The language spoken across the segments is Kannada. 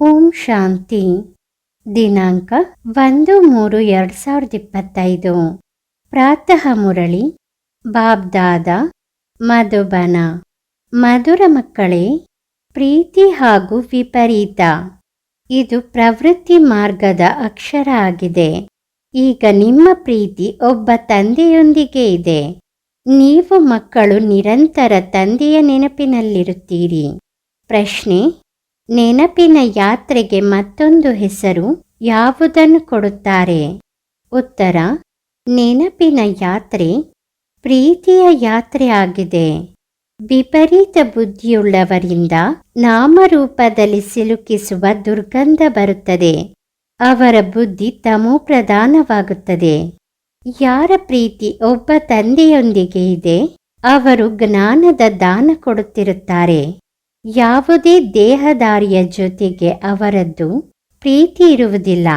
ಓಂ ಶಾಂತಿ. ದಿನಾಂಕ ಒಂದು ಮೂರು ಎರಡು ಸಾವಿರದ ಇಪ್ಪತ್ತೈದು. ಪ್ರಾತಃ ಮುರಳಿ. ಬಾಬ್ದಾದ. ಮಧುಬನ. ಮಧುರ ಮಕ್ಕಳೇ, ಪ್ರೀತಿ ಹಾಗೂ ವಿಪರೀತ. ಇದು ಪ್ರವೃತ್ತಿ ಮಾರ್ಗದ ಅಕ್ಷರ ಆಗಿದೆ. ಈಗ ನಿಮ್ಮ ಪ್ರೀತಿ ಒಬ್ಬ ತಂದೆಯೊಂದಿಗೆ ಇದೆ. ನೀವು ಮಕ್ಕಳು ನಿರಂತರ ತಂದೆಯ ನೆನಪಿನಲ್ಲಿರುತ್ತೀರಿ. ಪ್ರಶ್ನೆ ನೆನಪಿನ ಯಾತ್ರೆಗೆ ಮತ್ತೊಂದು ಹೆಸರು ಯಾವುದನ್ನು ಕೊಡುತ್ತಾರೆ? ಉತ್ತರ, ನೆನಪಿನ ಯಾತ್ರೆ ಪ್ರೀತಿಯ ಯಾತ್ರೆ ಆಗಿದೆ. ವಿಪರೀತ ಬುದ್ಧಿಯುಳ್ಳವರಿಂದ ನಾಮರೂಪದಲ್ಲಿ ಸಿಲುಕಿಸುವ ದುರ್ಗಂಧ ಬರುತ್ತದೆ. ಅವರ ಬುದ್ಧಿ ತಮೋ ಪ್ರಧಾನವಾಗುತ್ತದೆ. ಯಾರ ಪ್ರೀತಿ ಒಬ್ಬ ತಂದೆಯೊಂದಿಗೆ ಇದೆ, ಅವರು ಜ್ಞಾನದ ದಾನ ಕೊಡುತ್ತಿರುತ್ತಾರೆ. ಯಾವುದೇ ದೇಹದಾರಿಯ ಜೊತೆಗೆ ಅವರದ್ದು ಪ್ರೀತಿ ಇರುವುದಿಲ್ಲ.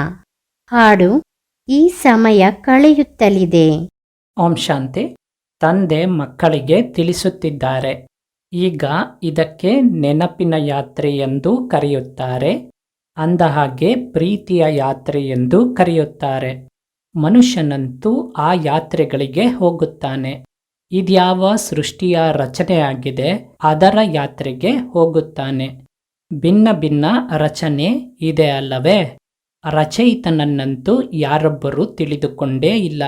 ಹಾಡು ಈ ಸಮಯ ಕಳೆಯುತ್ತಲಿದೆ. ಓಂ ಶಾಂತಿ. ತಂದೆ ಮಕ್ಕಳಿಗೆ ತಿಳಿಸುತ್ತಿದ್ದಾರೆ. ಈಗ ಇದಕ್ಕೆ ನೆನಪಿನ ಯಾತ್ರೆ ಎಂದು ಕರೆಯುತ್ತಾರೆ. ಅಂದಹಾಗೆ ಪ್ರೀತಿಯ ಯಾತ್ರೆ ಎಂದು ಕರೆಯುತ್ತಾರೆ. ಮನುಷ್ಯನಂತೂ ಆ ಯಾತ್ರೆಗಳಿಗೆ ಹೋಗುತ್ತಾನೆ. ಇದ್ಯಾವ ಸೃಷ್ಟಿಯ ರಚನೆಯಾಗಿದೆ ಅದರ ಯಾತ್ರೆಗೆ ಹೋಗುತ್ತಾನೆ. ಭಿನ್ನ ಭಿನ್ನ ರಚನೆ ಇದೆ ಅಲ್ಲವೇ? ರಚಯಿತನನ್ನಂತೂ ಯಾರೊಬ್ಬರೂ ತಿಳಿದುಕೊಂಡೇ ಇಲ್ಲ.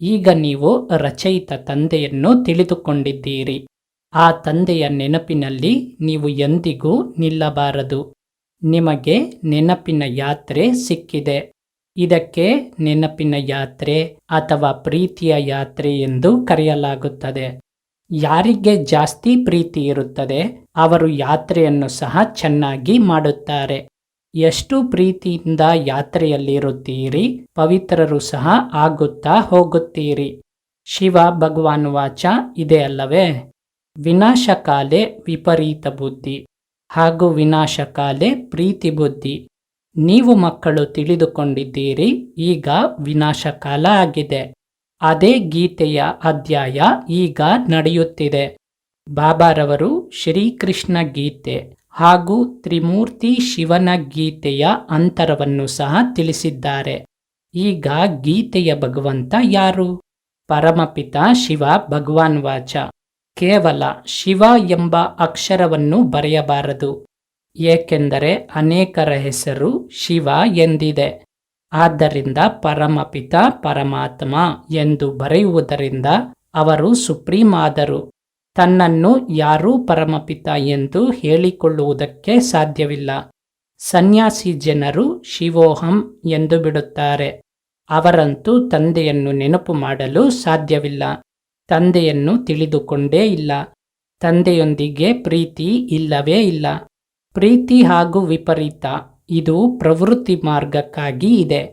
ಈಗ ನೀವು ರಚಯಿತ ತಂದೆಯನ್ನು ತಿಳಿದುಕೊಂಡಿದ್ದೀರಿ. ಆ ತಂದೆಯ ನೆನಪಿನಲ್ಲಿ ನೀವು ಎಂದಿಗೂ ನಿಲ್ಲಬಾರದು. ನಿಮಗೆ ನೆನಪಿನ ಯಾತ್ರೆ ಸಿಕ್ಕಿದೆ. ಇದಕ್ಕೆ ನೆನಪಿನ ಯಾತ್ರೆ ಅಥವಾ ಪ್ರೀತಿಯ ಯಾತ್ರೆ ಎಂದು ಕರೆಯಲಾಗುತ್ತದೆ. ಯಾರಿಗೆ ಜಾಸ್ತಿ ಪ್ರೀತಿ ಇರುತ್ತದೆ, ಅವರು ಯಾತ್ರೆಯನ್ನು ಸಹ ಚೆನ್ನಾಗಿ ಮಾಡುತ್ತಾರೆ. ಎಷ್ಟು ಪ್ರೀತಿಯಿಂದ ಯಾತ್ರೆಯಲ್ಲಿರುತ್ತೀರಿ, ಪವಿತ್ರರು ಸಹ ಆಗುತ್ತಾ ಹೋಗುತ್ತೀರಿ. ಶಿವ ಭಗವಾನ್ ವಾಚ ಇದೆ ಅಲ್ಲವೇ? ವಿನಾಶಕಾಲೆ ವಿಪರೀತ ಬುದ್ಧಿ ಹಾಗೂ ವಿನಾಶಕಾಲೆ ಪ್ರೀತಿ ಬುದ್ಧಿ. ನೀವು ಮಕ್ಕಳು ತಿಳಿದುಕೊಂಡಿದ್ದೀರಿ, ಈಗ ವಿನಾಶಕಾಲ ಆಗಿದೆ. ಅದೇ ಗೀತೆಯ ಅಧ್ಯಾಯ ಈಗ ನಡೆಯುತ್ತಿದೆ. ಬಾಬಾರವರು ಶ್ರೀಕೃಷ್ಣ ಗೀತೆ ಹಾಗೂ ತ್ರಿಮೂರ್ತಿ ಶಿವನ ಗೀತೆಯ ಅಂತರವನ್ನು ಸಹ ತಿಳಿಸಿದ್ದಾರೆ. ಈಗ ಗೀತೆಯ ಭಗವಂತ ಯಾರು? ಪರಮಪಿತ ಶಿವ ಭಗವಾನ್ ವಾಚ ಕೇವಲ ಶಿವ ಎಂಬ ಅಕ್ಷರವನ್ನು ಬರೆಯಬಾರದು. ಏಕೆಂದರೆ ಅನೇಕರ ಹೆಸರು ಶಿವ ಎಂದಿದೆ. ಆದ್ದರಿಂದ ಪರಮಪಿತ ಪರಮಾತ್ಮ ಎಂದು ಬರೆಯುವುದರಿಂದ ಅವರು ಸುಪ್ರೀಂ ಆದರು ತನ್ನನ್ನು ಯಾರೂ ಪರಮಪಿತ ಎಂದು ಹೇಳಿಕೊಳ್ಳುವುದಕ್ಕೆ ಸಾಧ್ಯವಿಲ್ಲ. ಸನ್ಯಾಸಿ ಜನರು ಶಿವೋಹಂ ಎಂದು ಬಿಡುತ್ತಾರೆ. ಅವರಂತೂ ತಂದೆಯನ್ನು ನೆನಪು ಮಾಡಲು ಸಾಧ್ಯವಿಲ್ಲ. ತಂದೆಯನ್ನು ತಿಳಿದುಕೊಂಡೇ ಇಲ್ಲ. ತಂದೆಯೊಂದಿಗೆ ಪ್ರೀತಿ ಇಲ್ಲವೇ ಇಲ್ಲ. ಪ್ರೀತಿ ಹಾಗೂ ವಿಪರೀತ, ಇದು ಪ್ರವೃತ್ತಿ ಮಾರ್ಗಕ್ಕಾಗಿ ಇದೆ.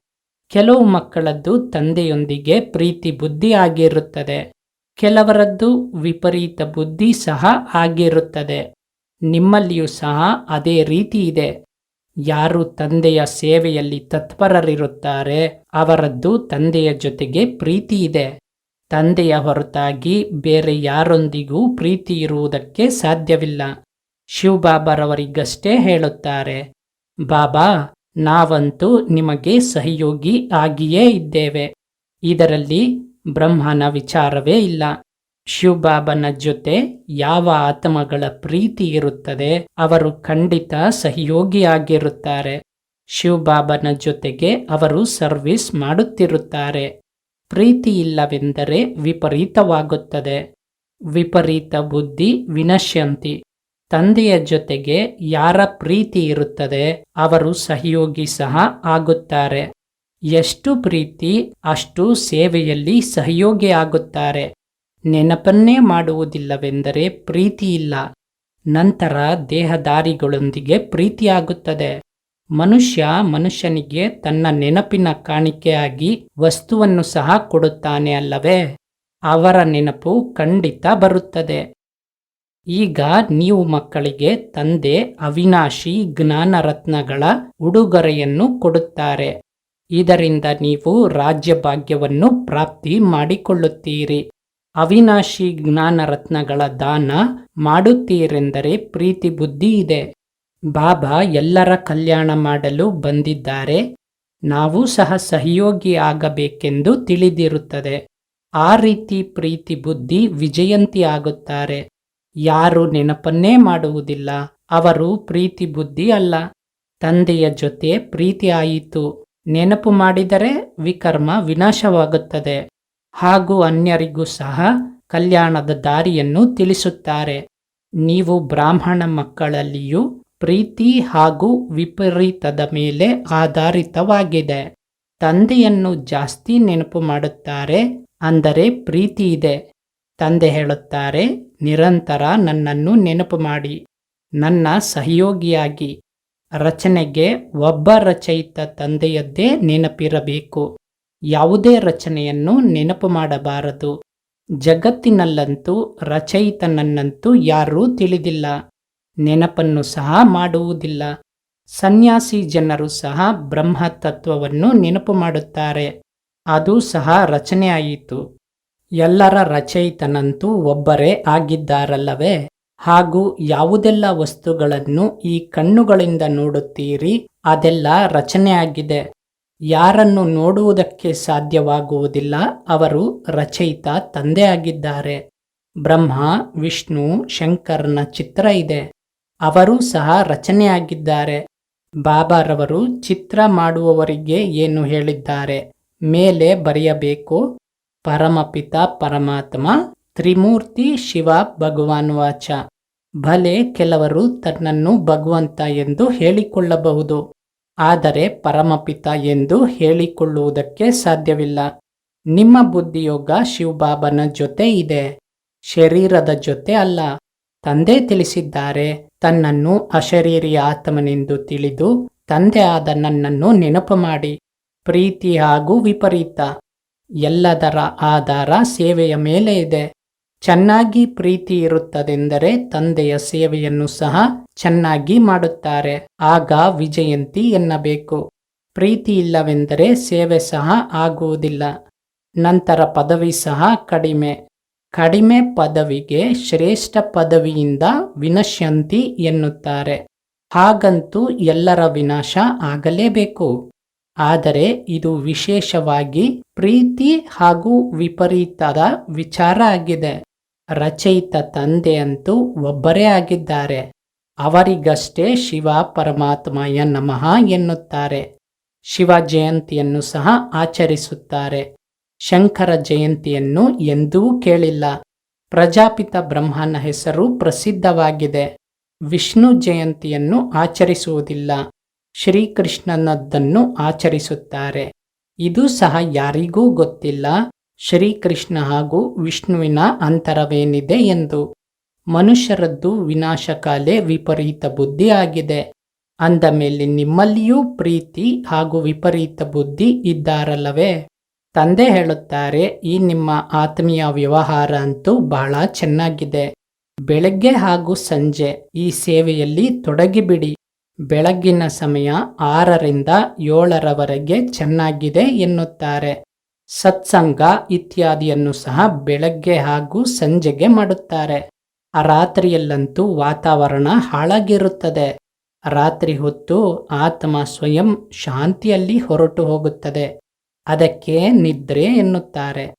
ಕೆಲವು ಮಕ್ಕಳದ್ದು ತಂದೆಯೊಂದಿಗೆ ಪ್ರೀತಿ ಬುದ್ಧಿ ಆಗಿರುತ್ತದೆ. ಕೆಲವರದ್ದು ವಿಪರೀತ ಬುದ್ಧಿ ಸಹ ಆಗಿರುತ್ತದೆ. ನಿಮ್ಮಲ್ಲಿಯೂ ಸಹ ಅದೇ ರೀತಿ ಇದೆ. ಯಾರು ತಂದೆಯ ಸೇವೆಯಲ್ಲಿ ತತ್ಪರರಿರುತ್ತಾರೆ, ಅವರದ್ದು ತಂದೆಯ ಜೊತೆಗೆ ಪ್ರೀತಿ ಇದೆ. ತಂದೆಯ ಹೊರತಾಗಿ ಬೇರೆ ಯಾರೊಂದಿಗೂ ಪ್ರೀತಿ ಇರುವುದಕ್ಕೆ ಸಾಧ್ಯವಿಲ್ಲ. ಶಿವಬಾಬರವರಿಗಷ್ಟೇ ಹೇಳುತ್ತಾರೆ, ಬಾಬಾ, ನಾವಂತೂ ನಿಮಗೆ ಸಹಯೋಗಿ ಆಗಿಯೇ ಇದ್ದೇವೆ. ಇದರಲ್ಲಿ ಬ್ರಹ್ಮನ ವಿಚಾರವೇ ಇಲ್ಲ. ಶಿವಬಾಬನ ಜೊತೆ ಯಾವ ಆತ್ಮಗಳ ಪ್ರೀತಿ ಇರುತ್ತದೆ, ಅವರು ಖಂಡಿತ ಸಹಯೋಗಿಯಾಗಿರುತ್ತಾರೆ ಶಿವಬಾಬನ ಜೊತೆಗೆ ಅವರು ಸರ್ವಿಸ್ ಮಾಡುತ್ತಿರುತ್ತಾರೆ. ಪ್ರೀತಿ ಇಲ್ಲವೆಂದರೆ ವಿಪರೀತವಾಗುತ್ತದೆ. ವಿಪರೀತ ಬುದ್ಧಿ ವಿನಶ್ಯಂತಿ. ತಂದೆಯ ಜೊತೆಗೆ ಯಾರ ಪ್ರೀತಿ ಇರುತ್ತದೆ, ಅವರು ಸಹಯೋಗಿ ಸಹ ಆಗುತ್ತಾರೆ. ಎಷ್ಟು ಪ್ರೀತಿ, ಅಷ್ಟು ಸೇವೆಯಲ್ಲಿ ಸಹಯೋಗಿ ಆಗುತ್ತಾರೆ. ನೆನಪನ್ನೇ ಮಾಡುವುದಿಲ್ಲವೆಂದರೆ ಪ್ರೀತಿ ಇಲ್ಲ. ನಂತರ ದೇಹದಾರಿಗಳೊಂದಿಗೆ ಪ್ರೀತಿಯಾಗುತ್ತದೆ. ಮನುಷ್ಯ ಮನುಷ್ಯನಿಗೆ ತನ್ನ ನೆನಪಿನ ಕಾಣಿಕೆಯಾಗಿ ವಸ್ತುವನ್ನು ಸಹ ಕೊಡುತ್ತಾನೆ ಅಲ್ಲವೇ? ಅವರ ನೆನಪು ಖಂಡಿತ ಬರುತ್ತದೆ. ಈಗ ನೀವು ಮಕ್ಕಳಿಗೆ ತಂದೆ, ಅವಿನಾಶಿ, ಜ್ಞಾನರತ್ನಗಳ ಉಡುಗೊರೆಯನ್ನು ಕೊಡುತ್ತಾರೆ. ಇದರಿಂದ ನೀವು ರಾಜ್ಯ ಭಾಗ್ಯವನ್ನು ಪ್ರಾಪ್ತಿ ಮಾಡಿಕೊಳ್ಳುತ್ತೀರಿ. ಅವಿನಾಶಿ, ಜ್ಞಾನರತ್ನಗಳ ದಾನ ಮಾಡುತ್ತೀರೆಂದರೆ ಪ್ರೀತಿ ಬುದ್ಧಿ ಇದೆ. ಬಾಬಾ ಎಲ್ಲರ ಕಲ್ಯಾಣ ಮಾಡಲು ಬಂದಿದ್ದಾರೆ. ನಾವು ಸಹ ಸಹಯೋಗಿ ಆಗಬೇಕೆಂದು ತಿಳಿದಿರುತ್ತದೆ. ಆ ರೀತಿ ಪ್ರೀತಿ ಬುದ್ಧಿ ವಿಜಯಂತಿ ಆಗುತ್ತಾರೆ ಯಾರು ನೆನಪನ್ನೇ ಮಾಡುವುದಿಲ್ಲ. ಅವರು ಪ್ರೀತಿ ಬುದ್ಧಿ ಅಲ್ಲ. ತಂದೆಯ ಜೊತೆ ಪ್ರೀತಿ ಆಯಿತು. ನೆನಪು ಮಾಡಿದರೆ ವಿಕರ್ಮ ವಿನಾಶವಾಗುತ್ತದೆ. ಹಾಗೂ ಅನ್ಯರಿಗೂ ಸಹ ಕಲ್ಯಾಣದ ದಾರಿಯನ್ನು ತಿಳಿಸುತ್ತಾರೆ. ನೀವು ಬ್ರಾಹ್ಮಣ ಮಕ್ಕಳಲ್ಲಿಯೂ ಪ್ರೀತಿ ಹಾಗೂ ವಿಪರೀತದ ಮೇಲೆ ಆಧಾರಿತವಾಗಿದೆ. ತಂದೆಯನ್ನು ಜಾಸ್ತಿ ನೆನಪು ಮಾಡುತ್ತಾರೆ ಅಂದರೆ ಪ್ರೀತಿ ಇದೆ. ತಂದೆ ಹೇಳುತ್ತಾರೆ, ನಿರಂತರ ನನ್ನನ್ನು ನೆನಪು ಮಾಡಿ, ನನ್ನ ಸಹಯೋಗಿಯಾಗಿ. ರಚನೆಗೆ ಒಬ್ಬ ರಚಯಿತ ತಂದೆಯದ್ದೇ ನೆನಪಿರಬೇಕು. ಯಾವುದೇ ರಚನೆಯನ್ನು ನೆನಪು ಮಾಡಬಾರದು. ಜಗತ್ತಿನಲ್ಲಂತೂ ರಚಯಿತನನ್ನಂತೂ ಯಾರೂ ತಿಳಿದಿಲ್ಲ. ನೆನಪನ್ನು ಸಹ ಮಾಡುವುದಿಲ್ಲ. ಸನ್ಯಾಸಿ ಜನರು ಸಹ ಬ್ರಹ್ಮ ತತ್ವವನ್ನು ನೆನಪು ಮಾಡುತ್ತಾರೆ. ಅದು ಸಹ ರಚನೆಯಾಯಿತು. ಎಲ್ಲರ ರಚಯಿತನಂತೂ ಒಬ್ಬರೇ ಆಗಿದ್ದಾರಲ್ಲವೇ? ಹಾಗೂ ಯಾವುದೆಲ್ಲ ವಸ್ತುಗಳನ್ನು ಈ ಕಣ್ಣುಗಳಿಂದ ನೋಡುತ್ತೀರಿ? ಅದೆಲ್ಲ ರಚನೆಯಾಗಿದೆ. ಯಾರನ್ನು ನೋಡುವುದಕ್ಕೆ ಸಾಧ್ಯವಾಗುವುದಿಲ್ಲ, ಅವರು ರಚಯಿತ ತಂದೆ ಆಗಿದ್ದಾರೆ ಬ್ರಹ್ಮ, ವಿಷ್ಣು, ಶಂಕರನ ಚಿತ್ರ ಇದೆ. ಅವರೂ ಸಹ ರಚನೆಯಾಗಿದ್ದಾರೆ. ಬಾಬಾರವರು ಚಿತ್ರ ಮಾಡುವವರಿಗೆ ಏನು ಹೇಳಿದ್ದಾರೆ? ಮೇಲೆ ಬರೆಯಬೇಕು. ಪರಮಪಿತ ಪರಮಾತ್ಮ, ತ್ರಿಮೂರ್ತಿ ಶಿವ ಭಗವಾನ್ ವಾಚ. ಭಲೆ ಕೆಲವರು ತನ್ನನ್ನು ಭಗವಂತ ಎಂದು ಹೇಳಿಕೊಳ್ಳಬಹುದು. ಆದರೆ ಪರಮಪಿತ ಎಂದು ಹೇಳಿಕೊಳ್ಳುವುದಕ್ಕೆ ಸಾಧ್ಯವಿಲ್ಲ. ನಿಮ್ಮ ಬುದ್ಧಿಯೋಗ ಶಿವಬಾಬನ ಜೊತೆ ಇದೆ. ಶರೀರದ ಜೊತೆ ಅಲ್ಲ. ತಂದೆ ತಿಳಿಸಿದ್ದಾರೆ, ತನ್ನನ್ನು ಅಶರೀರಿ ಆತ್ಮನೆಂದು ತಿಳಿದು ತಂದೆ ಆದ ನನ್ನನ್ನು ನೆನಪು ಮಾಡಿ. ಪ್ರೀತಿ ಹಾಗೂ ವಿಪರೀತ. ಎಲ್ಲದರ ಆಧಾರ ಸೇವೆಯ ಮೇಲೆ ಇದೆ. ಚೆನ್ನಾಗಿ ಪ್ರೀತಿ ಇರುತ್ತದೆಂದರೆ ತಂದೆಯ ಸೇವೆಯನ್ನು ಸಹ ಚೆನ್ನಾಗಿ ಮಾಡುತ್ತಾರೆ. ಆಗ ವಿಜಯಂತಿ ಎನ್ನಬೇಕು. ಪ್ರೀತಿ ಇಲ್ಲವೆಂದರೆ ಸೇವೆ ಸಹ ಆಗುವುದಿಲ್ಲ. ನಂತರ ಪದವಿ ಸಹ ಕಡಿಮೆ. ಕಡಿಮೆ ಪದವಿಗೆ ಶ್ರೇಷ್ಠ ಪದವಿಯಿಂದ ವಿನಶ್ಯಂತಿ ಎನ್ನುತ್ತಾರೆ. ಹಾಗಂತೂ ಎಲ್ಲರ ವಿನಾಶ ಆಗಲೇಬೇಕು. ಆದರೆ ಇದು ವಿಶೇಷವಾಗಿ ಪ್ರೀತಿ ಹಾಗೂ ವಿಪರೀತದ ವಿಚಾರ ಆಗಿದೆ. ರಚಯಿತ ತಂದೆಯಂತೂ ಒಬ್ಬರೇ ಆಗಿದ್ದಾರೆ. ಅವರಿಗಷ್ಟೇ ಶಿವ ಪರಮಾತ್ಮಯ ನಮಃ ಎನ್ನುತ್ತಾರೆ. ಶಿವ ಜಯಂತಿಯನ್ನು ಸಹ ಆಚರಿಸುತ್ತಾರೆ. ಶಂಕರ ಜಯಂತಿಯನ್ನು ಎಂದೂ ಕೇಳಿಲ್ಲ. ಪ್ರಜಾಪಿತ ಬ್ರಹ್ಮನ ಹೆಸರು ಪ್ರಸಿದ್ಧವಾಗಿದೆ. ವಿಷ್ಣು ಜಯಂತಿಯನ್ನು ಆಚರಿಸುವುದಿಲ್ಲ. ಶ್ರೀಕೃಷ್ಣನದ್ದನ್ನು ಆಚರಿಸುತ್ತಾರೆ. ಇದು ಸಹ ಯಾರಿಗೂ ಗೊತ್ತಿಲ್ಲ. ಶ್ರೀಕೃಷ್ಣ ಹಾಗೂ ವಿಷ್ಣುವಿನ ಅಂತರವೇನಿದೆ ಎಂದು. ಮನುಷ್ಯರದ್ದು ವಿನಾಶಕಾಲೆ ವಿಪರೀತ ಬುದ್ಧಿ ಆಗಿದೆ. ಅಂದ ಮೇಲೆ ನಿಮ್ಮಲ್ಲಿಯೂ ಪ್ರೀತಿ ಹಾಗೂ ವಿಪರೀತ ಬುದ್ಧಿ ಇದ್ದಾರಲ್ಲವೇ? ತಂದೆ ಹೇಳುತ್ತಾರೆ, ಈ ನಿಮ್ಮ ಆತ್ಮೀಯ ವ್ಯವಹಾರ ಅಂತೂ ಬಹಳ ಚೆನ್ನಾಗಿದೆ. ಬೆಳಗ್ಗೆ ಹಾಗೂ ಸಂಜೆ ಈ ಸೇವೆಯಲ್ಲಿ ತೊಡಗಿಬಿಡಿ. ಬೆಳಗ್ಗಿನ ಸಮಯ ಆರರಿಂದ ಏಳರವರೆಗೆ ಚೆನ್ನಾಗಿದೆ ಎನ್ನುತ್ತಾರೆ. ಸತ್ಸಂಗ ಇತ್ಯಾದಿಯನ್ನು ಸಹ ಬೆಳಗ್ಗೆ ಹಾಗೂ ಸಂಜೆಗೆ ಮಾಡುತ್ತಾರೆ. ರಾತ್ರಿಯಲ್ಲಂತೂ ವಾತಾವರಣ ಹಾಳಾಗಿರುತ್ತದೆ. ರಾತ್ರಿ ಹೊತ್ತು ಆತ್ಮ ಸ್ವಯಂ ಶಾಂತಿಯಲ್ಲಿ ಹೊರಟು ಹೋಗುತ್ತದೆ. ಅದಕ್ಕೆ ನಿದ್ರೆ ಎನ್ನುತ್ತಾರೆ.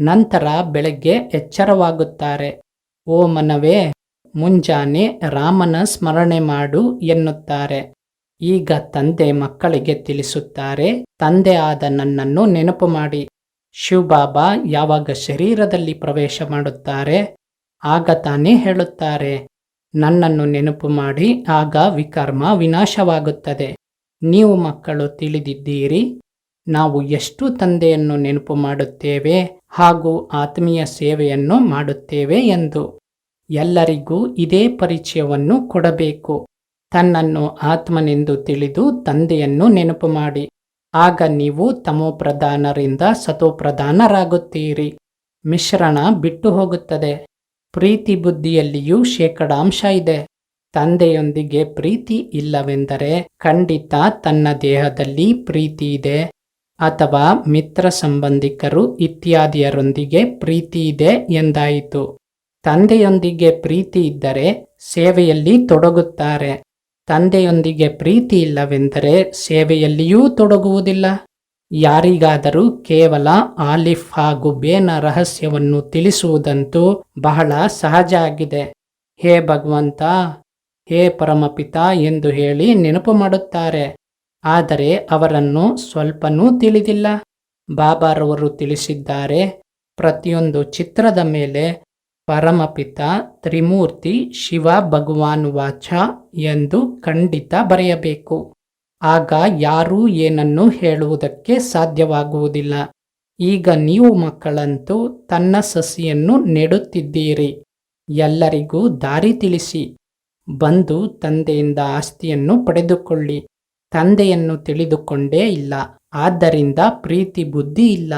ನಂತರ ಬೆಳಗ್ಗೆ ಎಚ್ಚರವಾಗುತ್ತಾರೆ. ಓ ಮನವೇ ಮುಂಜಾನೆ ರಾಮನ ಸ್ಮರಣೆ ಮಾಡು ಎನ್ನುತ್ತಾರೆ. ಈಗ ತಂದೆ ಮಕ್ಕಳಿಗೆ ತಿಳಿಸುತ್ತಾರೆ, ತಂದೆ ಆದ ನನ್ನನ್ನು ನೆನಪು ಮಾಡಿ. ಶಿವಬಾಬಾ ಯಾವಾಗ ಶರೀರದಲ್ಲಿ ಪ್ರವೇಶ ಮಾಡುತ್ತಾರೆ? ಆಗ ತಾನೇ ಹೇಳುತ್ತಾರೆ, ನನ್ನನ್ನು ನೆನಪು ಮಾಡಿ, ಆಗ ವಿಕರ್ಮ ವಿನಾಶವಾಗುತ್ತದೆ. ನೀವು ಮಕ್ಕಳು ತಿಳಿದಿದ್ದೀರಿ, ನಾವು ಎಷ್ಟು ತಂದೆಯನ್ನು ನೆನಪು ಮಾಡುತ್ತೇವೆ ಹಾಗೂ ಆತ್ಮೀಯ ಸೇವೆಯನ್ನು ಮಾಡುತ್ತೇವೆ ಎಂದು. ಎಲ್ಲರಿಗೂ ಇದೇ ಪರಿಚಯವನ್ನು ಕೊಡಬೇಕು. ತನ್ನನ್ನು ಆತ್ಮನೆಂದು ತಿಳಿದು ತಂದೆಯನ್ನು ನೆನಪು ಮಾಡಿ. ಆಗ ನೀವು ತಮೋಪ್ರಧಾನರಿಂದ ಸತೋಪ್ರಧಾನರಾಗುತ್ತೀರಿ. ಮಿಶ್ರಣ ಬಿಟ್ಟು ಹೋಗುತ್ತದೆ. ಪ್ರೀತಿ ಬುದ್ಧಿಯಲ್ಲಿಯೂ ಶೇಕಡಾಂಶ ಇದೆ. ತಂದೆಯೊಂದಿಗೆ ಪ್ರೀತಿ ಇಲ್ಲವೆಂದರೆ ಖಂಡಿತ ತನ್ನ ದೇಹದಲ್ಲಿ ಪ್ರೀತಿ ಇದೆ. ಅಥವಾ ಮಿತ್ರ ಸಂಬಂಧಿಕರು ಇತ್ಯಾದಿಯರೊಂದಿಗೆ ಪ್ರೀತಿ ಇದೆ ಎಂದಾಯಿತು. ತಂದೆಯೊಂದಿಗೆ ಪ್ರೀತಿ ಇದ್ದರೆ ಸೇವೆಯಲ್ಲಿ ತೊಡಗುತ್ತಾರೆ. ತಂದೆಯೊಂದಿಗೆ ಪ್ರೀತಿ ಇಲ್ಲವೆಂದರೆ ಸೇವೆಯಲ್ಲಿಯೂ ತೊಡಗುವುದಿಲ್ಲ. ಯಾರಿಗಾದರೂ ಕೇವಲ ಆಲಿಫ್ ಹಾಗೂ ಬೇನ ರಹಸ್ಯವನ್ನು ತಿಳಿಸುವುದಂತೂ ಬಹಳ ಸಹಜ ಆಗಿದೆ. ಹೇ ಭಗವಂತ, ಹೇ ಪರಮಪಿತ ಎಂದು ಹೇಳಿ ನೆನಪು ಮಾಡುತ್ತಾರೆ. ಆದರೆ ಅವರನ್ನು ಸ್ವಲ್ಪನೂ ತಿಳಿದಿಲ್ಲ. ಬಾಬಾರವರು ತಿಳಿಸಿದ್ದಾರೆ, ಪ್ರತಿಯೊಂದು ಚಿತ್ರದ ಮೇಲೆ ಪರಮಪಿತ ತ್ರಿಮೂರ್ತಿ ಶಿವ ಭಗವಾನ್ ವಾಚ ಎಂದು ಖಂಡಿತ ಬರೆಯಬೇಕು. ಆಗ ಯಾರೂ ಏನನ್ನು ಹೇಳುವುದಕ್ಕೆ ಸಾಧ್ಯವಾಗುವುದಿಲ್ಲ. ಈಗ ನೀವು ಮಕ್ಕಳಂತೂ ತನ್ನ ಸಸಿಯನ್ನು ನೆಡುತ್ತಿದ್ದೀರಿ. ಎಲ್ಲರಿಗೂ ದಾರಿ ತಿಳಿಸಿ. ಬಂದು ತಂದೆಯಿಂದ ಆಸ್ತಿಯನ್ನು ಪಡೆದುಕೊಳ್ಳಿ. ತಂದೆಯನ್ನು ತಿಳಿದುಕೊಂಡೇ ಇಲ್ಲ. ಆದ್ದರಿಂದ ಪ್ರೀತಿ ಬುದ್ಧಿ ಇಲ್ಲ.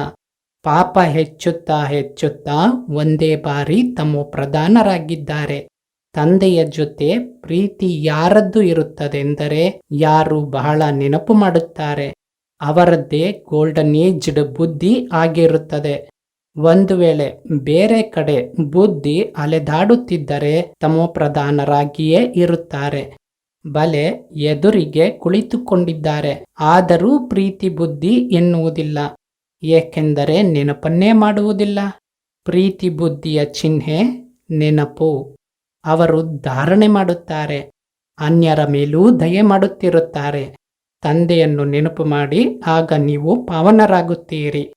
ಪಾಪ ಹೆಚ್ಚುತ್ತಾ ಹೆಚ್ಚುತ್ತಾ ಒಂದೇ ಬಾರಿ ತಮ್ಮ ಪ್ರಧಾನರಾಗಿದ್ದಾರೆ. ತಂದೆಯ ಜೊತೆ ಪ್ರೀತಿ ಯಾರದ್ದು ಇರುತ್ತದೆಂದರೆ ಯಾರು ಬಹಳ ನೆನಪು ಮಾಡುತ್ತಾರೆ. ಅವರದ್ದೇ ಗೋಲ್ಡನ್ ಏಜ್ಡ್ ಬುದ್ಧಿ ಆಗಿರುತ್ತದೆ. ಒಂದು ವೇಳೆ ಬೇರೆ ಕಡೆ ಬುದ್ಧಿ ಅಲೆದಾಡುತ್ತಿದ್ದರೆ ತಮ್ಮ ಪ್ರಧಾನರಾಗಿಯೇ ಇರುತ್ತಾರೆ. ಬಲೆ ಎದುರಿಗೆ ಕುಳಿತುಕೊಂಡಿದ್ದಾರೆ. ಆದರೂ ಪ್ರೀತಿ ಬುದ್ಧಿ ಎನ್ನುವುದಿಲ್ಲ. ಏಕೆಂದರೆ ನೆನಪನ್ನೇ ಮಾಡುವುದಿಲ್ಲ. ಪ್ರೀತಿ ಬುದ್ಧಿಯ ಚಿಹ್ನೆ ನೆನಪು. ಅವರು ಧಾರಣೆ ಮಾಡುತ್ತಾರೆ. ಅನ್ಯರ ಮೇಲೂ ದಯೆ ಮಾಡುತ್ತಿರುತ್ತಾರೆ. ತಂದೆಯನ್ನು ನೆನಪು ಮಾಡಿ, ಆಗ ನೀವು ಪಾವನರಾಗುತ್ತೀರಿ.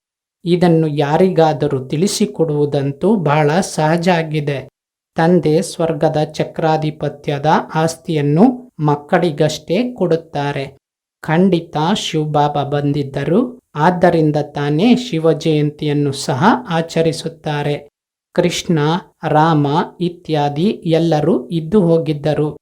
ಇದನ್ನು ಯಾರಿಗಾದರೂ ತಿಳಿಸಿಕೊಡುವುದಂತೂ ಬಹಳ ಸಹಜ ಆಗಿದೆ. ತಂದೆ ಸ್ವರ್ಗದ ಚಕ್ರಾಧಿಪತ್ಯದ ಆಸ್ತಿಯನ್ನು ಮಕ್ಕಳಿಗಷ್ಟೇ ಕೊಡುತ್ತಾರೆ. ಖಂಡಿತ ಶಿವಬಾಬಾ ಬಂದಿದ್ದರು ಆದ್ದರಿಂದ ತಾನೇ ಶಿವ ಜಯಂತಿಯನ್ನು ಸಹ ಆಚರಿಸುತ್ತಾರೆ. ಕೃಷ್ಣ, ರಾಮ ಇತ್ಯಾದಿ ಎಲ್ಲರೂ ಇದ್ದು ಹೋಗಿದ್ದರು.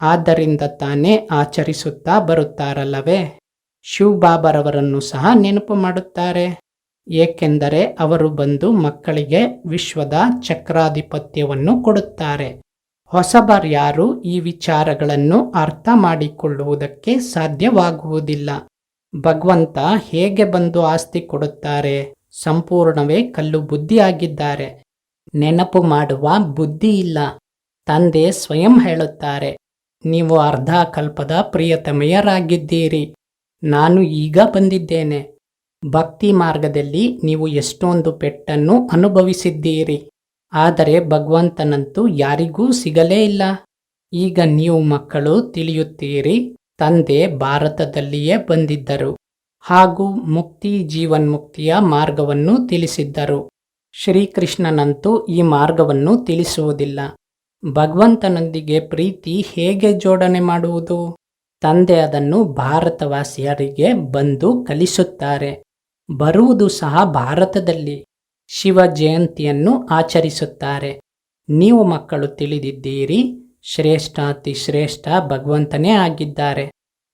ಆದ್ದರಿಂದ ತಾನೇ ಆಚರಿಸುತ್ತಾ ಬರುತ್ತಾರಲ್ಲವೇ? ಶಿವಬಾಬರವರನ್ನು ಸಹ ನೆನಪು ಮಾಡುತ್ತಾರೆ. ಏಕೆಂದರೆ ಅವರು ಬಂದು ಮಕ್ಕಳಿಗೆ ವಿಶ್ವದ ಚಕ್ರಾಧಿಪತ್ಯವನ್ನು ಕೊಡುತ್ತಾರೆ. ಹೊಸಬರ್ಯಾರು ಈ ವಿಚಾರಗಳನ್ನು ಅರ್ಥ ಮಾಡಿಕೊಳ್ಳುವುದಕ್ಕೆ ಸಾಧ್ಯವಾಗುವುದಿಲ್ಲ. ಭಗವಂತ ಹೇಗೆ ಬಂದು ಆಸ್ತಿ ಕೊಡುತ್ತಾರೆ? ಸಂಪೂರ್ಣವೇ ಕಲ್ಲು ಬುದ್ಧಿಯಾಗಿದ್ದಾರೆ. ನೆನಪು ಮಾಡುವ ಬುದ್ಧಿ ಇಲ್ಲ. ತಂದೆ ಸ್ವಯಂ ಹೇಳುತ್ತಾರೆ, ನೀವು ಅರ್ಧ ಕಲ್ಪದ ಪ್ರಿಯತಮೆಯರಾಗಿದ್ದೀರಿ. ನಾನು ಈಗ ಬಂದಿದ್ದೇನೆ. ಭಕ್ತಿ ಮಾರ್ಗದಲ್ಲಿ ನೀವು ಎಷ್ಟೊಂದು ಪೆಟ್ಟನ್ನು ಅನುಭವಿಸಿದ್ದೀರಿ. ಆದರೆ ಭಗವಂತನಂತೂ ಯಾರಿಗೂ ಸಿಗಲೇ ಇಲ್ಲ. ಈಗ ನೀವು ಮಕ್ಕಳು ತಿಳಿಯುತ್ತೀರಿ. ತಂದೆ ಭಾರತದಲ್ಲಿಯೇ ಬಂದಿದ್ದರು ಹಾಗೂ ಮುಕ್ತಿ ಜೀವನ್ಮುಕ್ತಿಯ ಮಾರ್ಗವನ್ನು ತಿಳಿಸಿದ್ದರು. ಶ್ರೀಕೃಷ್ಣನಂತೂ ಈ ಮಾರ್ಗವನ್ನು ತಿಳಿಸುವುದಿಲ್ಲ. ಭಗವಂತನೊಂದಿಗೆ ಪ್ರೀತಿ ಹೇಗೆ ಜೋಡಣೆ ಮಾಡುವುದು? ತಂದೆ ಅದನ್ನು ಭಾರತವಾಸಿಯರಿಗೆ ಬಂದು ಕಲಿಸುತ್ತಾರೆ. ಬರುವುದು ಸಹ ಭಾರತದಲ್ಲಿ. ಶಿವ ಜಯಂತಿಯನ್ನು ಆಚರಿಸುತ್ತಾರೆ. ನೀವು ಮಕ್ಕಳು ತಿಳಿದಿದ್ದೀರಿ. ಶ್ರೇಷ್ಠ ಅತಿ ಶ್ರೇಷ್ಠ ಭಗವಂತನೇ ಆಗಿದ್ದಾರೆ.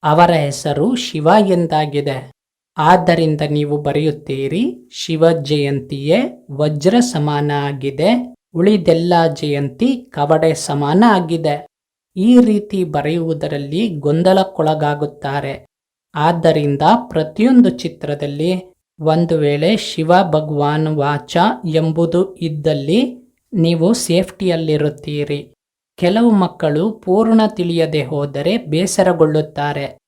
ಅವರ ಹೆಸರು ಶಿವ ಎಂದಾಗಿದೆ. ಆದ್ದರಿಂದ ನೀವು ಬರೆಯುತ್ತೀರಿ, ಶಿವ ಜಯಂತಿಯೇ ವಜ್ರ ಸಮಾನ ಆಗಿದೆ, ಉಳಿದೆಲ್ಲ ಜಯಂತಿ ಕವಡೆ ಸಮಾನ ಆಗಿದೆ. ಈ ರೀತಿ ಬರೆಯುವುದರಲ್ಲಿ ಗೊಂದಲಕ್ಕೊಳಗಾಗುತ್ತಾರೆ. ಆದ್ದರಿಂದ ಪ್ರತಿಯೊಂದು ಚಿತ್ರದಲ್ಲಿ ಒಂದು ವೇಳೆ ಶಿವ ಭಗವಾನ್ ವಾಚ ಎಂಬುದು ಇದ್ದಲ್ಲಿ ನೀವು ಸೇಫ್ಟಿಯಲ್ಲಿರುತ್ತೀರಿ. ಕೆಲವು ಮಕ್ಕಳು ಪೂರ್ಣ ತಿಳಿಯದೆ ಹೋದರೆ ಬೇಸರಗೊಳ್ಳುತ್ತಾರೆ.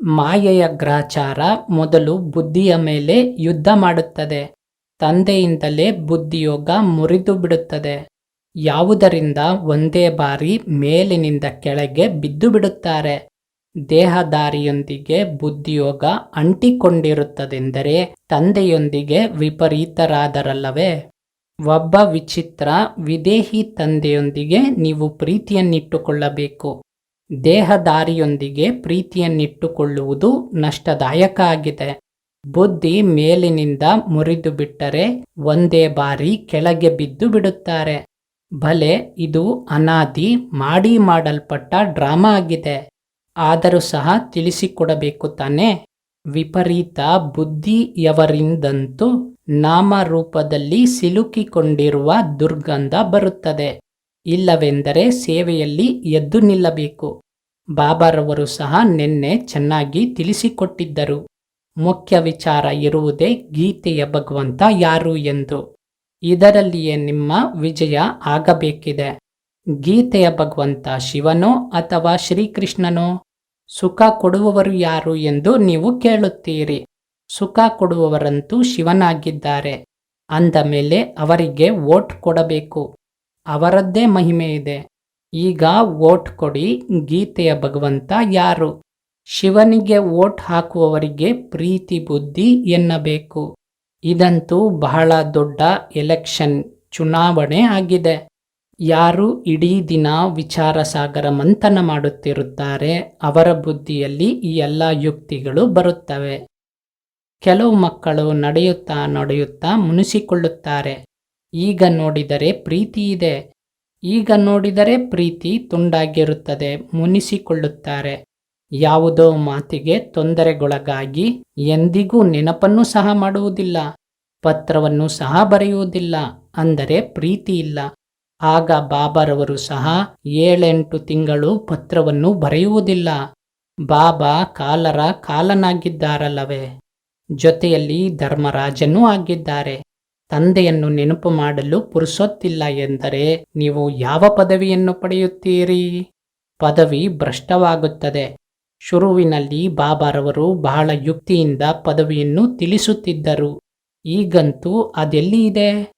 ಮಾಯೆಯ ಗ್ರಾಚಾರ ಮೊದಲು ಬುದ್ಧಿಯ ಮೇಲೆ ಯುದ್ಧ ಮಾಡುತ್ತದೆ. ತಂದೆಯಿಂದಲೇ ಬುದ್ಧಿಯೋಗ ಮುರಿದು ಬಿಡುತ್ತದೆ ಯಾವುದರಿಂದ ಒಂದೇ ಬಾರಿ ಮೇಲಿನಿಂದ ಕೆಳಗೆ ಬಿದ್ದು ಬಿಡುತ್ತಾರೆ ದೇಹದಾರಿಯೊಂದಿಗೆ ಬುದ್ಧಿಯೋಗ ಅಂಟಿಕೊಂಡಿರುತ್ತದೆಂದರೆ ತಂದೆಯೊಂದಿಗೆ ವಿಪರೀತರಾದರಲ್ಲವೇ? ಒಬ್ಬ ವಿಚಿತ್ರ ವಿದೇಹಿ ತಂದೆಯೊಂದಿಗೆ ನೀವು ಪ್ರೀತಿಯನ್ನಿಟ್ಟುಕೊಳ್ಳಬೇಕು. ದೇಹದಾರಿಯೊಂದಿಗೆ ಪ್ರೀತಿಯನ್ನಿಟ್ಟುಕೊಳ್ಳುವುದು ನಷ್ಟದಾಯಕ ಆಗಿದೆ. ಬುದ್ಧಿ ಮೇಲಿನಿಂದ ಮುರಿದು ಬಿಟ್ಟರೆ ಒಂದೇ ಬಾರಿ ಕೆಳಗೆ ಬಿದ್ದು ಬಿಡುತ್ತಾರೆ. ಭಲೆ, ಇದು ಅನಾದಿ, ಮಾಡಿ ಮಾಡಲ್ಪಟ್ಟ ಡ್ರಾಮಾ ಆಗಿದೆ. ಆದರೂ ಸಹ ತಿಳಿಸಿಕೊಡಬೇಕು ತಾನೆ. ವಿಪರೀತ ಬುದ್ಧಿಯವರಿಂದಂತೂ ನಾಮರೂಪದಲ್ಲಿ ಸಿಲುಕಿಕೊಂಡಿರುವ ದುರ್ಗಂಧ ಬರುತ್ತದೆ. ಇಲ್ಲವೆಂದರೆ ಸೇವೆಯಲ್ಲಿ ಎದ್ದು ನಿಲ್ಲಬೇಕು. ಬಾಬಾರವರು ಸಹ ನಿನ್ನೆ ಚೆನ್ನಾಗಿ ತಿಳಿಸಿಕೊಟ್ಟಿದ್ದರು. ಮುಖ್ಯ ವಿಚಾರ ಇರುವುದೇ ಗೀತೆಯ ಭಗವಂತ ಯಾರು ಎಂದು. ಇದರಲ್ಲಿಯೇ ನಿಮ್ಮ ವಿಜಯ ಆಗಬೇಕಿದೆ. ಗೀತೆಯ ಭಗವಂತ ಶಿವನೋ ಅಥವಾ ಶ್ರೀಕೃಷ್ಣನೋ? ಸುಖ ಕೊಡುವವರು ಯಾರು ಎಂದು ನೀವು ಕೇಳುತ್ತೀರಿ. ಸುಖ ಕೊಡುವವರಂತೂ ಶಿವನಾಗಿದ್ದಾರೆ. ಅಂದ ಮೇಲೆ ಅವರಿಗೆ ವೋಟ್ ಕೊಡಬೇಕು. ಅವರದ್ದೇ ಮಹಿಮೆ ಇದೆ. ಈಗ ವೋಟ್ ಕೊಡಿ ಗೀತೆಯ ಭಗವಂತ ಯಾರು? ಶಿವನಿಗೆ ವೋಟ್ ಹಾಕುವವರಿಗೆ ಪ್ರೀತಿ ಬುದ್ಧಿ ಎನ್ನಬೇಕು. ಇದಂತೂ ಬಹಳ ದೊಡ್ಡ ಎಲೆಕ್ಷನ್, ಚುನಾವಣೆ ಆಗಿದೆ. ಯಾರು ಇಡೀ ದಿನ ವಿಚಾರ ಸಾಗರ ಮಂಥನ ಮಾಡುತ್ತಿರುತ್ತಾರೆ, ಅವರ ಬುದ್ಧಿಯಲ್ಲಿ ಈ ಎಲ್ಲ ಯುಕ್ತಿಗಳು ಬರುತ್ತವೆ. ಕೆಲವು ಮಕ್ಕಳು ನಡೆಯುತ್ತಾ ನಡೆಯುತ್ತಾ ಮುನಿಸಿಕೊಳ್ಳುತ್ತಾರೆ. ಈಗ ನೋಡಿದರೆ ಪ್ರೀತಿ ಇದೆ. ಈಗ ನೋಡಿದರೆ ಪ್ರೀತಿ ತುಂಡಾಗಿರುತ್ತದೆ. ಮುನಿಸಿಕೊಳ್ಳುತ್ತಾರೆ. ಯಾವುದೋ ಮಾತಿಗೆ ತೊಂದರೆಗೊಳಗಾಗಿ ಎಂದಿಗೂ ನೆನಪನ್ನು ಸಹ ಮಾಡುವುದಿಲ್ಲ. ಪತ್ರವನ್ನು ಸಹ ಬರೆಯುವುದಿಲ್ಲ. ಅಂದರೆ ಪ್ರೀತಿ ಇಲ್ಲ. ಆಗ ಬಾಬಾರವರು ಸಹ ಏಳೆಂಟು ತಿಂಗಳು ಪತ್ರವನ್ನು ಬರೆಯುವುದಿಲ್ಲ. ಬಾಬಾ ಕಾಲರ ಕಾಲನಾಗಿದ್ದಾರಲ್ಲವೇ? ಜೊತೆಯಲ್ಲಿ ಧರ್ಮರಾಜನೂ ಆಗಿದ್ದಾರೆ. ತಂದೆಯನ್ನು ನೆನಪು ಮಾಡಲು ಪುರುಸೊತ್ತಿಲ್ಲ ಎಂದರೆ ನೀವು ಯಾವ ಪದವಿಯನ್ನು ಪಡೆಯುತ್ತೀರಿ? ಪದವಿ ಭ್ರಷ್ಟವಾಗುತ್ತದೆ. ಶುರುವಿನಲ್ಲಿ ಬಾಬಾರವರು ಬಹಳ ಯುಕ್ತಿಯಿಂದ ಪದವಿಯನ್ನು ತಿಳಿಸುತ್ತಿದ್ದರು. ಈಗಂತೂ ಅದೆಲ್ಲಿ ಇದೆ?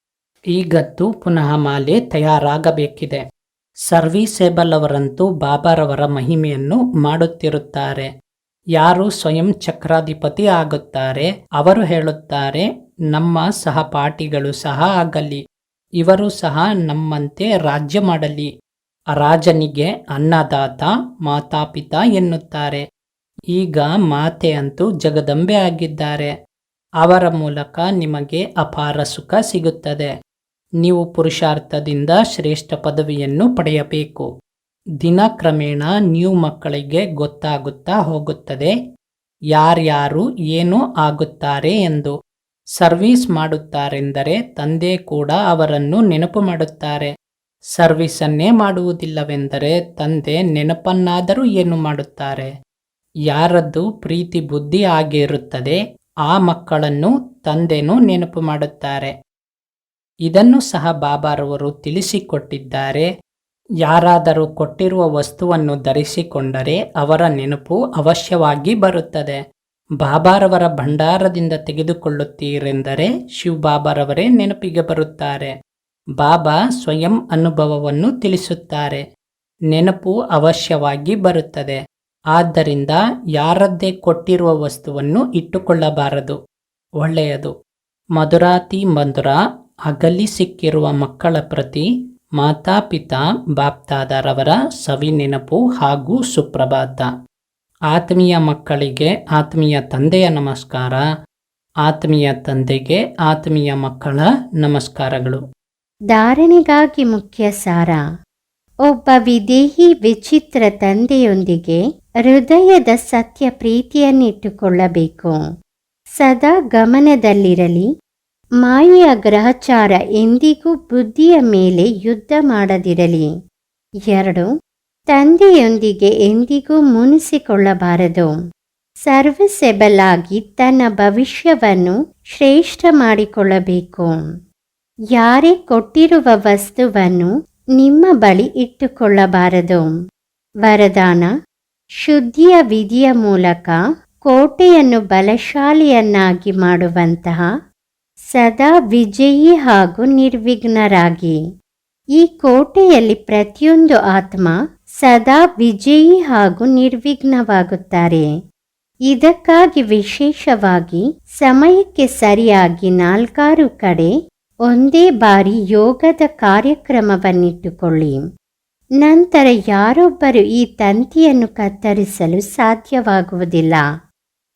ಈಗಂತೂ ಪುನಃ ಮಾಲೆ ತಯಾರಾಗಬೇಕಿದೆ. ಸರ್ವಿಸೇಬಲ್ ಅವರಂತೂ ಬಾಬಾರವರ ಮಹಿಮೆಯನ್ನು ಮಾಡುತ್ತಿರುತ್ತಾರೆ. ಯಾರು ಸ್ವಯಂ ಚಕ್ರಾಧಿಪತಿ ಆಗುತ್ತಾರೆ? ಅವರು ಹೇಳುತ್ತಾರೆ, ನಮ್ಮ ಸಹಪಾಠಿಗಳು ಸಹ ಆಗಲಿ, ಇವರು ಸಹ ನಮ್ಮಂತೆ ರಾಜ್ಯ ಮಾಡಲಿ. ರಾಜನಿಗೆ ಅನ್ನದಾತ, ಮಾತಾಪಿತ ಎನ್ನುತ್ತಾರೆ. ಈಗ ಮಾತೆ ಅಂತೂ ಜಗದಂಬೆ ಆಗಿದ್ದಾರೆ. ಅವರ ಮೂಲಕ ನಿಮಗೆ ಅಪಾರ ಸುಖ ಸಿಗುತ್ತದೆ. ನೀವು ಪುರುಷಾರ್ಥದಿಂದ ಶ್ರೇಷ್ಠ ಪದವಿಯನ್ನು ಪಡೆಯಬೇಕು. ದಿನ ಕ್ರಮೇಣ ನೀವು ಮಕ್ಕಳಿಗೆ ಗೊತ್ತಾಗುತ್ತಾ ಹೋಗುತ್ತದೆ. ಯಾರ್ಯಾರು ಏನು ಆಗುತ್ತಾರೆ ಎಂದು ಸರ್ವೀಸ್ ಮಾಡುತ್ತಾರೆಂದರೆ ತಂದೆ ಕೂಡ ಅವರನ್ನು ನೆನಪು ಮಾಡುತ್ತಾರೆ. ಸರ್ವೀಸನ್ನೇ ಮಾಡುವುದಿಲ್ಲವೆಂದರೆ ತಂದೆ ನೆನಪನ್ನಾದರೂ ಏನು ಮಾಡುತ್ತಾರೆ. ಯಾರದ್ದು ಪ್ರೀತಿ ಬುದ್ಧಿ ಆಗಿರುತ್ತದೆ, ಆ ಮಕ್ಕಳನ್ನು ತಂದೆನೂ ನೆನಪು ಮಾಡುತ್ತಾರೆ. ಇದನ್ನು ಸಹ ಬಾಬಾರವರು ತಿಳಿಸಿಕೊಟ್ಟಿದ್ದಾರೆ. ಯಾರಾದರೂ ಕೊಟ್ಟಿರುವ ವಸ್ತುವನ್ನು ಧರಿಸಿಕೊಂಡರೆ ಅವರ ನೆನಪು ಅವಶ್ಯವಾಗಿ ಬರುತ್ತದೆ. ಬಾಬಾರವರ ಭಂಡಾರದಿಂದ ತೆಗೆದುಕೊಳ್ಳುತ್ತೀರೆಂದರೆ ಶಿವಬಾಬಾರವರೇ ನೆನಪಿಗೆ ಬರುತ್ತಾರೆ. ಬಾಬಾ ಸ್ವಯಂ ಅನುಭವವನ್ನು ತಿಳಿಸುತ್ತಾರೆ. ನೆನಪು ಅವಶ್ಯವಾಗಿ ಬರುತ್ತದೆ. ಆದ್ದರಿಂದ ಯಾರದ್ದೇ ಕೊಟ್ಟಿರುವ ವಸ್ತುವನ್ನು ಇಟ್ಟುಕೊಳ್ಳಬಾರದು. ಒಳ್ಳೆಯದು. ಮಧುರಾತಿ ಮಧುರ ಅಗಲಿ ಸಿಕ್ಕಿರುವ ಮಕ್ಕಳ ಪ್ರತಿ ಮಾತಾಪಿತಾ ಬಾಪ್ತಾದರವರ ಸವಿ ನೆನಪು ಹಾಗೂ ಸುಪ್ರಭಾತ. ಆತ್ಮೀಯ ಮಕ್ಕಳಿಗೆ ಆತ್ಮೀಯ ತಂದೆಯ ನಮಸ್ಕಾರ. ಆತ್ಮೀಯ ತಂದೆಗೆ ಆತ್ಮೀಯ ಮಕ್ಕಳ ನಮಸ್ಕಾರಗಳು. ಧಾರಣೆಗಾಗಿ ಮುಖ್ಯ ಸಾರ ಒಬ್ಬ ವಿದೇಹಿ ವಿಚಿತ್ರ ತಂದೆಯೊಂದಿಗೆ ಹೃದಯದ ಸತ್ಯ ಪ್ರೀತಿಯನ್ನಿಟ್ಟುಕೊಳ್ಳಬೇಕು. ಸದಾ ಗಮನದಲ್ಲಿರಲಿ. ಮಾಯೆಯ ಗ್ರಹಚಾರ ಎಂದಿಗೂ ಬುದ್ಧಿಯ ಮೇಲೆ ಯುದ್ಧ ಮಾಡದಿರಲಿ. ಎರಡು, ತಂದೆಯೊಂದಿಗೆ ಎಂದಿಗೂ ಮುನಿಸಿಕೊಳ್ಳಬಾರದು. ಸರ್ವಸೆಬಲ್ ಆಗಿ ತನ್ನ ಭವಿಷ್ಯವನ್ನು ಶ್ರೇಷ್ಠ ಮಾಡಿಕೊಳ್ಳಬೇಕು. ಯಾರೇ ಕೊಟ್ಟಿರುವ ವಸ್ತುವನ್ನು ನಿಮ್ಮ ಬಳಿ ಇಟ್ಟುಕೊಳ್ಳಬಾರದು. ವರದಾನ, ಶುದ್ಧಿಯ ವಿಧಿಯ ಮೂಲಕ ಕೋಟೆಯನ್ನು ಬಲಶಾಲಿಯನ್ನಾಗಿ ಮಾಡುವಂತಹ ಸದಾ ವಿಜಯಿ ಹಾಗೂ ನಿರ್ವಿಘ್ನರಾಗಿ. ಈ ಕೋಟೆಯಲ್ಲಿ ಪ್ರತಿಯೊಂದು ಆತ್ಮ ಸದಾ ವಿಜಯಿ ಹಾಗೂ ನಿರ್ವಿಘ್ನವಾಗುತ್ತಾರೆ. ಇದಕ್ಕಾಗಿ ವಿಶೇಷವಾಗಿ ಸಮಯಕ್ಕೆ ಸರಿಯಾಗಿ ನಾಲ್ಕಾರು ಕಡೆ ಒಂದೇ ಬಾರಿ ಯೋಗದ ಕಾರ್ಯಕ್ರಮವನ್ನಿಟ್ಟುಕೊಳ್ಳಿ. ನಂತರ ಯಾರೊಬ್ಬರು ಈ ತಂತಿಯನ್ನು ಕತ್ತರಿಸಲು ಸಾಧ್ಯವಾಗುವುದಿಲ್ಲ.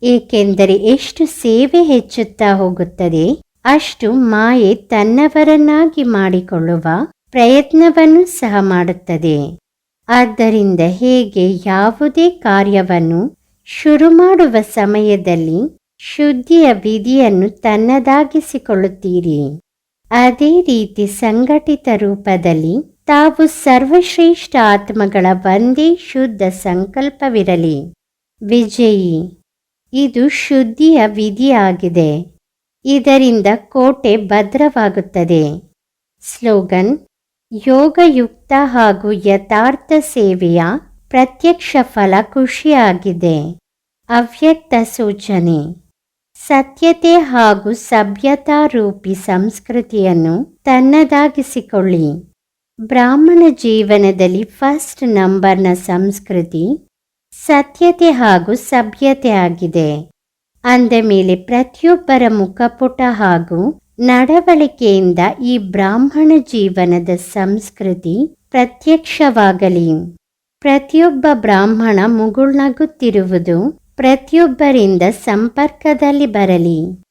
ಏಕೆಂದರೆ ಎಷ್ಟು ಸೇವೆ ಹೆಚ್ಚುತ್ತಾ ಹೋಗುತ್ತದೆ ಅಷ್ಟು ಮಾಯೆ ತನ್ನವರನ್ನಾಗಿ ಮಾಡಿಕೊಳ್ಳುವ ಪ್ರಯತ್ನವನ್ನು ಸಹ ಮಾಡುತ್ತದೆ. ಆದ್ದರಿಂದ ಹೇಗೆ ಯಾವುದೇ ಕಾರ್ಯವನ್ನು ಶುರು ಮಾಡುವ ಸಮಯದಲ್ಲಿ ಶುದ್ಧಿಯ ವಿಧಿಯನ್ನು ತನ್ನದಾಗಿಸಿಕೊಳ್ಳುತ್ತೀರಿ. ಅದೇ ರೀತಿ ಸಂಘಟಿತ ರೂಪದಲ್ಲಿ ತಾವು ಸರ್ವಶ್ರೇಷ್ಠ ಆತ್ಮಗಳ ಒಂದೇ ಶುದ್ಧ ಸಂಕಲ್ಪವಿರಲಿ. ವಿಜಯಿ, ಇದು ಶುದ್ಧಿಯ ವಿಧಿಯಾಗಿದೆ. ಇದರಿಂದ ಕೋಟೆ ಭದ್ರವಾಗುತ್ತದೆ. ಸ್ಲೋಗನ್, ಯೋಗಯುಕ್ತ ಹಾಗೂ ಯಥಾರ್ಥ ಸೇವೆಯ ಪ್ರತ್ಯಕ್ಷ ಫಲ ಖುಷಿಯಾಗಿದೆ. ಅವ್ಯಕ್ತ ಸೂಚನೆ, ಸತ್ಯತೆ ಹಾಗೂ ಸಭ್ಯತಾ ರೂಪಿ ಸಂಸ್ಕೃತಿಯನ್ನು ತನ್ನದಾಗಿಸಿಕೊಳ್ಳಿ. ಬ್ರಾಹ್ಮಣ ಜೀವನದಲ್ಲಿ ಫಸ್ಟ್ ನಂಬರ್ನ ಸಂಸ್ಕೃತಿ ಸತ್ಯತೆ ಹಾಗೂ ಸಭ್ಯತೆ ಆಗಿದೆ. ಅಂದ ಮೇಲೆ ಪ್ರತಿಯೊಬ್ಬರ ಮುಖಪುಟ ಹಾಗೂ ನಡವಳಿಕೆಯಿಂದ ಈ ಬ್ರಾಹ್ಮಣ ಜೀವನದ ಸಂಸ್ಕೃತಿ ಪ್ರತ್ಯಕ್ಷವಾಗಲಿ. ಪ್ರತಿಯೊಬ್ಬ ಬ್ರಾಹ್ಮಣ ಮುಗುಳ್ನಗುತ್ತಿರುವುದು ಪ್ರತಿಯೊಬ್ಬರಿಂದ ಸಂಪರ್ಕದಲ್ಲಿ ಬರಲಿ.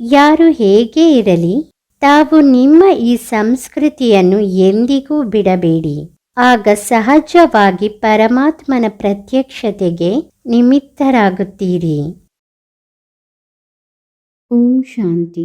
ಯಾರು ಹೇಗೆ ಇರಲಿ, ತಾವು ನಿಮ್ಮ ಈ ಸಂಸ್ಕೃತಿಯನ್ನು ಎಂದಿಗೂ ಬಿಡಬೇಡಿ. ಆಗ ಸಹಜವಾಗಿ ಪರಮಾತ್ಮನ ಪ್ರತ್ಯಕ್ಷತೆಗೆ ನಿಮಿತ್ತರಾಗುತ್ತೀರಿ. ಓಂ ಶಾಂತಿ